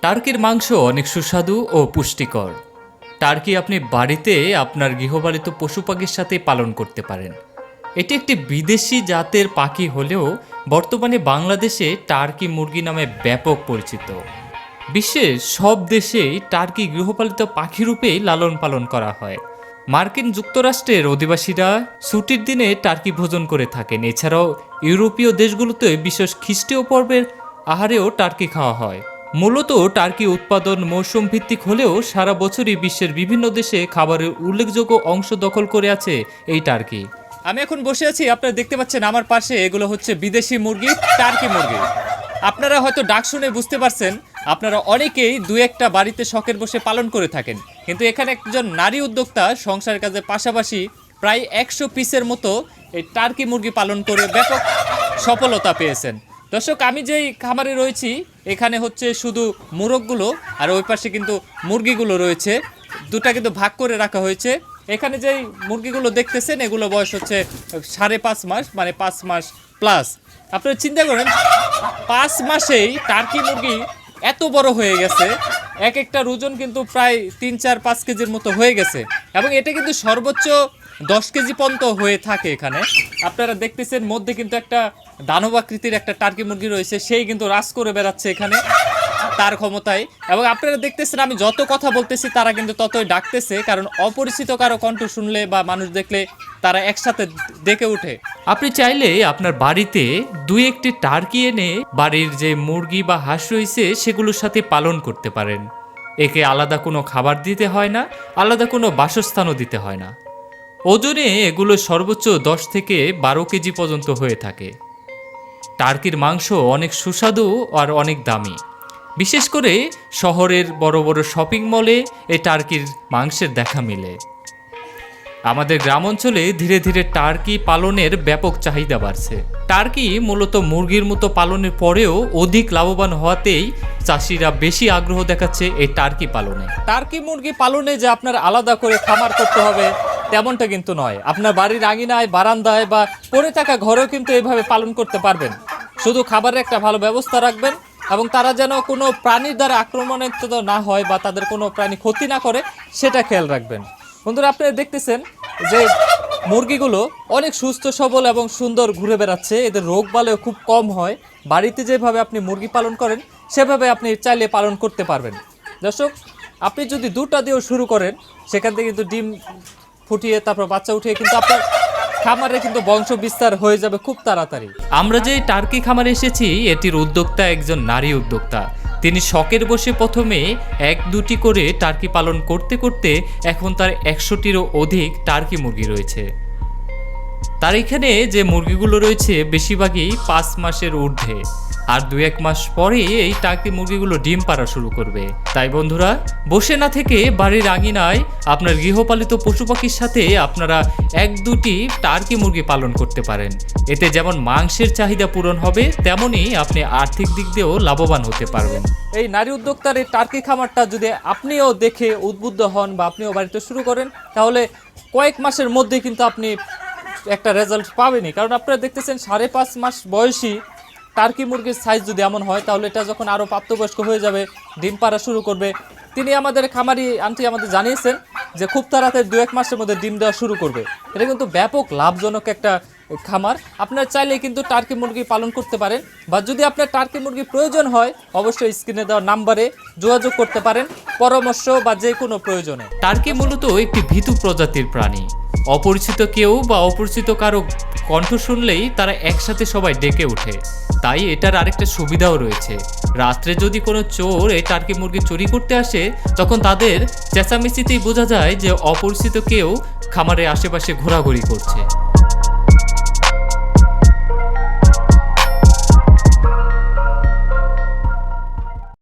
টার্কির মাংস অনেক সুস্বাদু ও পুষ্টিকর। টার্কি আপনি বাড়িতে আপনার গৃহপালিত পশু পাখির সাথে পালন করতে পারেন। এটি একটি বিদেশি জাতের পাখি হলেও বর্তমানে বাংলাদেশে টার্কি মুরগি নামে ব্যাপক পরিচিত। বিশ্বের সব দেশেই টার্কি গৃহপালিত পাখি রূপে লালন পালন করা হয়। মার্কিন যুক্তরাষ্ট্রের অধিবাসীরা ছুটির দিনে টার্কি ভোজন করে থাকেন। এছাড়াও ইউরোপীয় দেশগুলোতে বিশেষ খ্রিস্টীয় পর্বের আহারেও টার্কি খাওয়া হয়। মূলত টার্কি উৎপাদন মৌসুম ভিত্তিক হলেও সারা বছরই বিশ্বের বিভিন্ন দেশে খাবারের উল্লেখযোগ্য অংশ দখল করে আছে এই টার্কি। আমি এখন বসে আছি, আপনারা দেখতে পাচ্ছেন আমার পাশে এগুলো হচ্ছে বিদেশি মুরগি, টার্কি মুরগি। আপনারা হয়তো ডাক শুনে বুঝতে পারছেন, আপনারা অনেকেই দু একটা বাড়িতে শখের বসে পালন করে থাকেন। কিন্তু এখানে একজন নারী উদ্যোক্তা সংসার কাজের পাশাপাশি প্রায় একশো পিসের মতো এই টার্কি মুরগি পালন করে ব্যাপক সফলতা পেয়েছেন। দর্শক, আমি যেই খামারে রয়েছি, এখানে হচ্ছে শুধু মোরগগুলো, আর ওই পাশে কিন্তু মুরগিগুলো রয়েছে। দুটা কিন্তু ভাগ করে রাখা হয়েছে। এখানে যেই মুরগিগুলো দেখতেছেন, এগুলো বয়স হচ্ছে সাড়ে পাঁচ মাস মানে পাঁচ মাস প্লাস আপনারা চিন্তা করেন, পাঁচ মাসেই টার্কি মুরগি এত বড় হয়ে গেছে। এক একটা ওজন কিন্তু প্রায় তিন চার পাঁচ কেজির মতো হয়ে গেছে। এবং এটা কিন্তু সর্বোচ্চ দশ কেজি পর্যন্ত হয়ে থাকে এখানে। আপনারা দেখতেছেন মধ্যে কিন্তু একটা দানবাকৃতির একটা টার্কি মুরগি রয়েছে, সেই কিন্তু রাস করে বেড়াচ্ছে এখানে তার ক্ষমতায়। এবং আপনারা দেখতেছেন, আমি যত কথা বলতেছি তারা কিন্তু ততই ডাকতেছে, কারণ অপরিচিত কারও কণ্ঠ শুনলে বা মানুষ দেখলে তারা একসাথে ডেকে ওঠে। আপনি চাইলে আপনার বাড়িতে দুই একটি টার্কি এনে বাড়ির যে মুরগি বা হাঁস রয়েছে সেগুলোর সাথে পালন করতে পারেন। একে আলাদা কোনো খাবার দিতে হয় না, আলাদা কোনো বাসস্থানও দিতে হয় না। ওজনে এগুলো সর্বোচ্চ দশ থেকে বারো কেজি পর্যন্ত হয়ে থাকে। টার্কির মাংস অনেক সুস্বাদু আর অনেক দামি। বিশেষ করে শহরের বড় বড় শপিং মলে এই টার্কির মাংসের দেখা মিলে। আমাদের গ্রাম অঞ্চলে ধীরে ধীরে টার্কি পালনের ব্যাপক চাহিদা বাড়ছে। টার্কি মূলত মুরগির মতো পালনের পরেও অধিক লাভবান হওয়াতেই চাষিরা বেশি আগ্রহ দেখাচ্ছে এই টার্কি পালনে। টার্কি মুরগি পালনে যে আপনার আলাদা করে খামার করতে হবে, তেমনটা কিন্তু নয়। আপনার বাড়ির আঙিনায়, বারান্দায় বা পড়ে থাকা ঘরেও কিন্তু এইভাবে পালন করতে পারবেন। শুধু খাবারের একটা ভালো ব্যবস্থা রাখবেন এবং তারা যেন কোনো প্রাণীর দ্বারা আক্রমণাত্মক না হয় বা তাদের কোনো প্রাণী ক্ষতি না করে, সেটা খেয়াল রাখবেন। বন্ধুরা, আপনারা দেখতেছেন যে মুরগিগুলো অনেক সুস্থ, সবল এবং সুন্দর ঘুরে বেড়াচ্ছে। এদের রোগ বালেও খুব কম হয়। বাড়িতে যেভাবে আপনি মুরগি পালন করেন সেভাবে আপনি চাইলে পালন করতে পারবেন। দর্শক, আপনি যদি দুটা দিয়েও শুরু করেন, সেখান থেকে কিন্তু ডিম ফুটিয়ে তারপর বাচ্চা উঠিয়ে কিন্তু আপনার খামারে কিন্তু বংশ বিস্তার হয়ে যাবে খুব তাড়াতাড়ি। আমরা যে টার্কি খামারে এসেছি, এটির উদ্যোক্তা একজন নারী উদ্যোক্তা। তিনি শখের বসে প্রথমে এক দুটি করে টার্কি পালন করতে করতে এখন তার একশোটিরও অধিক টার্কি মুরগি রয়েছে। তার এখানে যে মুরগিগুলো রয়েছে, বেশিরভাগই পাঁচ মাসের ঊর্ধ্বে। আর দু এক মাস পরে এই টার্কি মুরগিগুলো ডিম পাড়া শুরু করবে। তাই বন্ধুরা, বসে না থেকে বাড়ির আঙিনায় আপনার গৃহপালিত পশু পাখির সাথে আপনারা এক দুটি টার্কি মুরগি পালন করতে পারেন। এতে যেমন মাংসের চাহিদা পূরণ হবে তেমনই আপনি আর্থিক দিক দিয়েও লাভবান হতে পারবেন। এই নারী উদ্যোক্তার এই টার্কি খামারটা যদি আপনিও দেখে উদ্বুদ্ধ হন বা আপনিও বাড়িতে শুরু করেন, তাহলে কয়েক মাসের মধ্যে কিন্তু আপনি একটা রেজাল্ট পাবেনই। কারণ আপনারা দেখতেছেন সাড়ে পাঁচ মাস বয়সী টার্কি মুরগির সাইজ যদি এমন হয়, তাহলে এটা যখন আরও প্রাপ্তবয়স্ক হয়ে যাবে, ডিম পাড়া শুরু করবে। তিনি আমাদের খামারি আন্টি আমাদের জানিয়েছেন যে খুব তাড়াতাড়ি দু এক মাসের মধ্যে ডিম দেওয়া শুরু করবে। এটা কিন্তু ব্যাপক লাভজনক একটা খামার। আপনার চাইলে কিন্তু টার্কি মুরগি পালন করতে পারেন বা যদি আপনার টার্কি মুরগি প্রয়োজন হয়, অবশ্যই স্ক্রিনে দেওয়া নাম্বারে যোগাযোগ করতে পারেন, পরামর্শ বা যে কোনো প্রয়োজনে। টার্কি মূলত একটি ভীতু প্রজাতির প্রাণী। অপরিচিত কেউ বা অপরিচিত কারও কণ্ঠ শুনলেই তারা একসাথে সবাই ডেকে ওঠে। তাই এটার আরেকটা সুবিধাও রয়েছে। রাত্রে যদি কোনো চোর এই টার্কি মুরগি চুরি করতে আসে, তখন তাদের চেঁচামেচিতেই বোঝা যায় যে অপরিচিত কেউ খামারের আশেপাশে ঘোরাঘুরি করছে।